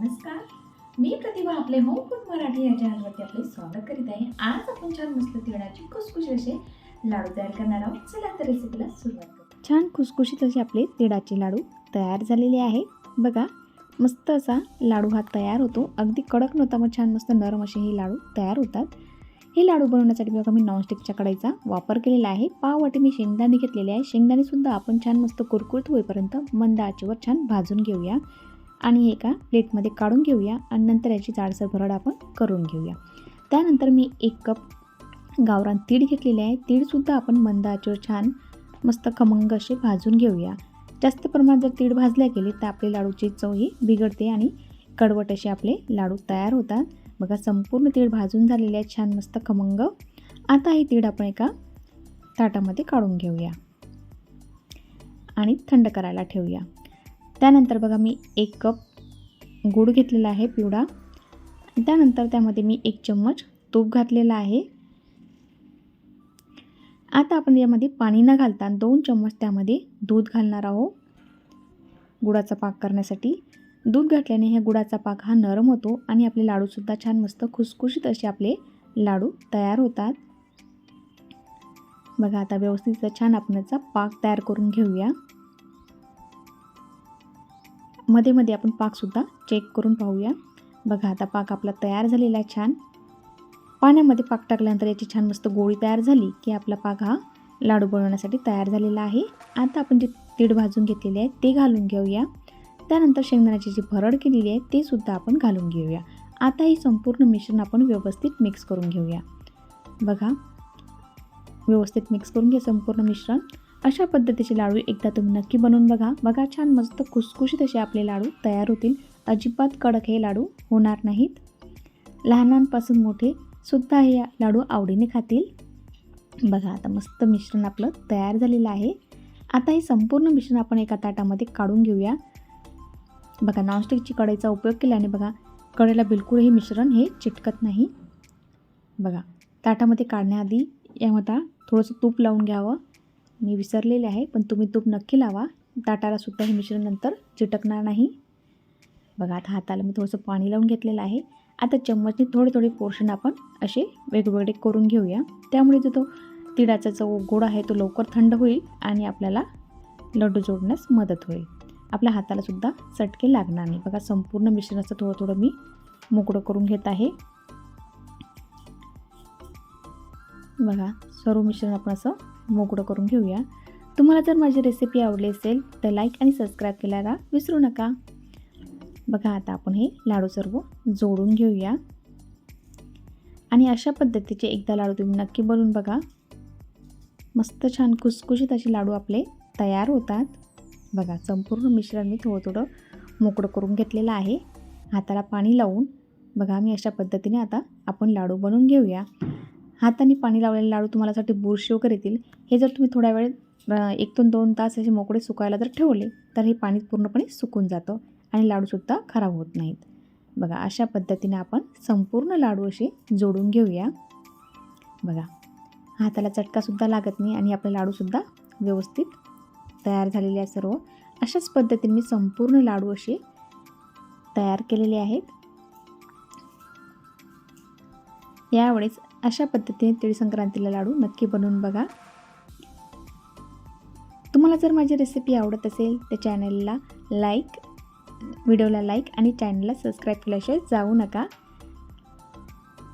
नमस्कार. मी प्रतिभा आपले home food Marathi या चॅनलवरती आपले स्वागत करीत आहे. आज आपण छान मस्त तिळाची खुसखुशी असे लाडू तयार करणार आहोत. चला तर रेसिपीला सुरुवात करू. छान खुसखुशीत असे आपले तिळाचे लाडू तयार झालेले आहे. बघा मस्त असा लाडू हा तयार होतो. अगदी कडक नव्हता मग छान मस्त नरम असे हे लाडू तयार होतात. हे लाडू बनवण्यासाठी बघा मी नॉनस्टिकच्या कढईचा वापर केलेला आहे. पाव वाटी मी शेंगदाणे घेतलेले आहे. शेंगदाणेसुद्धा आपण छान मस्त कुरकुरत होईपर्यंत मंद आचेवर छान भाजून घेऊया. आणि एका प्लेटमध्ये काढून घेऊया आणि नंतर याची जाडसर भरड आपण करून घेऊया. त्यानंतर मी एक कप गावरान तीळ घेतलेले आहे. तीळसुद्धा आपण मंद आचेवर छान मस्त खमंग असे भाजून घेऊया. जास्त प्रमाणात जर तीळ भाजल्या गेले तर आपले लाडूची चव ही बिघडते आणि कडवट असे आपले लाडू तयार होतात. बघा संपूर्ण तीळ भाजून झालेले आहेत छान मस्त खमंग. आता हे तीळ आपण एका ताटामध्ये काढून घेऊया आणि थंड करायला ठेवूया. त्यानंतर बघा मी एक कप गूळ घेतलेला आहे पिवळा. त्यानंतर त्यामध्ये मी एक चम्मच तूप घातलेला आहे. आता आपण यामध्ये पाणी न घालता दोन चम्मच त्यामध्ये दूध घालणार आहोत. गुळाचा पाक करण्यासाठी दूध घातल्याने ह्या गुळाचा पाक हा नरम होतो आणि आपले लाडूसुद्धा छान मस्त खुसखुशीत असे आपले लाडू तयार होतात. बघा आता व्यवस्थित छान आपण याचा पाक तयार करून घेऊया. मध्ये मध्ये आपण पाकसुद्धा चेक करून पाहूया. बघा आता पाक आपला तयार झालेला आहे छान. पाण्यामध्ये पाक टाकल्यानंतर याची छान मस्त गोळी तयार झाली की आपला पाक हा लाडू बनवण्यासाठी तयार झालेला आहे. आता आपण जे तीड भाजून घेतलेले आहे ते घालून घेऊया. त्यानंतर शेंगदाण्याची जी भरड केलेली आहे ते सुद्धा आपण घालून घेऊया. आता हे संपूर्ण मिश्रण आपण व्यवस्थित मिक्स करून घेऊया. बघा व्यवस्थित मिक्स करून घ्या संपूर्ण मिश्रण. अशा पद्धतीचे लाडू एकदा तुम्ही नक्की बनवून बघा. बघा छान मस्त खुसखुशीत असे आपले लाडू तयार होतील. अजिबात कडक हे लाडू होणार नाहीत. लहानांपासून मोठे सुद्धा हे लाडू आवडीने खातील. बघा आता मस्त मिश्रण आपलं तयार झालेलं आहे. आता हे संपूर्ण मिश्रण आपण एका ताटामध्ये काढून घेऊया. बघा नॉनस्टिकची कढईचा उपयोग केल्याने बघा कढईला बिलकुल हे मिश्रण हे चिटकत नाही. बघा ताटामध्ये काढण्याआधी यामध्ये थोडंसं तूप लावून घ्यावं. मी विसरलेले आहे पण तुम्ही तूप नक्की लावा. ताटाला सुद्धा हे मिश्रण नंतर चिटकणार नाही. बघा आता हाताला मी थोडंसं पाणी लावून घेतलेलं आहे. आता चम्मचने थोडे थोडे पोर्शन आपण असे वेगवेगळे करून घेऊया. त्यामुळे जो तो तिळाचा जो गोड आहे तो लवकर थंड होईल आणि आपल्याला लड्डू जोडण्यास मदत होईल. आपल्या हाताला सुद्धा चटके लागणार नाही. बघा संपूर्ण मिश्रणाचं थोडं थोडं मी मोकळं करून घेत आहे. बघा सर्व मिश्रण आपण असं मोकळं करून घेऊया. तुम्हाला जर माझी रेसिपी आवडली असेल तर लाईक आणि सबस्क्राईब केल्याला विसरू नका. बघा आता आपण हे लाडू सर्व जोडून घेऊया. आणि अशा पद्धतीचे एकदा लाडू तुम्ही नक्की बनवून बघा. मस्त छान खुसखुशीत असे लाडू आपले तयार होतात. बघा संपूर्ण मिश्रण मी थोडं थोडं मोकळं करून घेतलेलं आहे. हाताला पाणी लावून बघा मी अशा पद्धतीने आता आपण लाडू बनवून घेऊया. हाताने पाणी लावलेले लाडू तुम्हालासाठी बुरशी वगैरे येतील हे जर तुम्ही थोड्या वेळ एक दोन दोन तास असे मोकळे सुकायला जर ठेवले तर हे पाणी पूर्णपणे सुकून जातं आणि लाडूसुद्धा खराब होत नाहीत. बघा अशा पद्धतीने आपण संपूर्ण लाडू असे जोडून घेऊया. बघा हाताला चटकासुद्धा लागत नाही आणि आपले लाडूसुद्धा व्यवस्थित तयार झालेले आहे सर्व. अशाच पद्धतीने मी संपूर्ण लाडू असे तयार केलेले आहेत. यावेळेस अशा पद्धतीने तिळसंक्रांतीला लाडू नक्की बनवून बघा. तुम्हाला जर माझी रेसिपी आवडत असेल तर चॅनलला लाईक व्हिडिओला लाईक आणि चॅनलला सबस्क्राईब केल्याशिवाय जाऊ नका.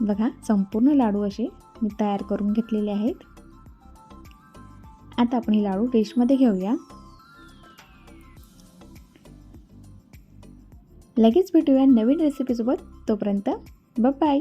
बघा संपूर्ण लाडू असे मी तयार करून घेतलेले आहेत. आता आपण हे लाडू डिशमध्ये घेऊया. लगेच भेटूया नवीन रेसिपीसोबत तोपर्यंत बाय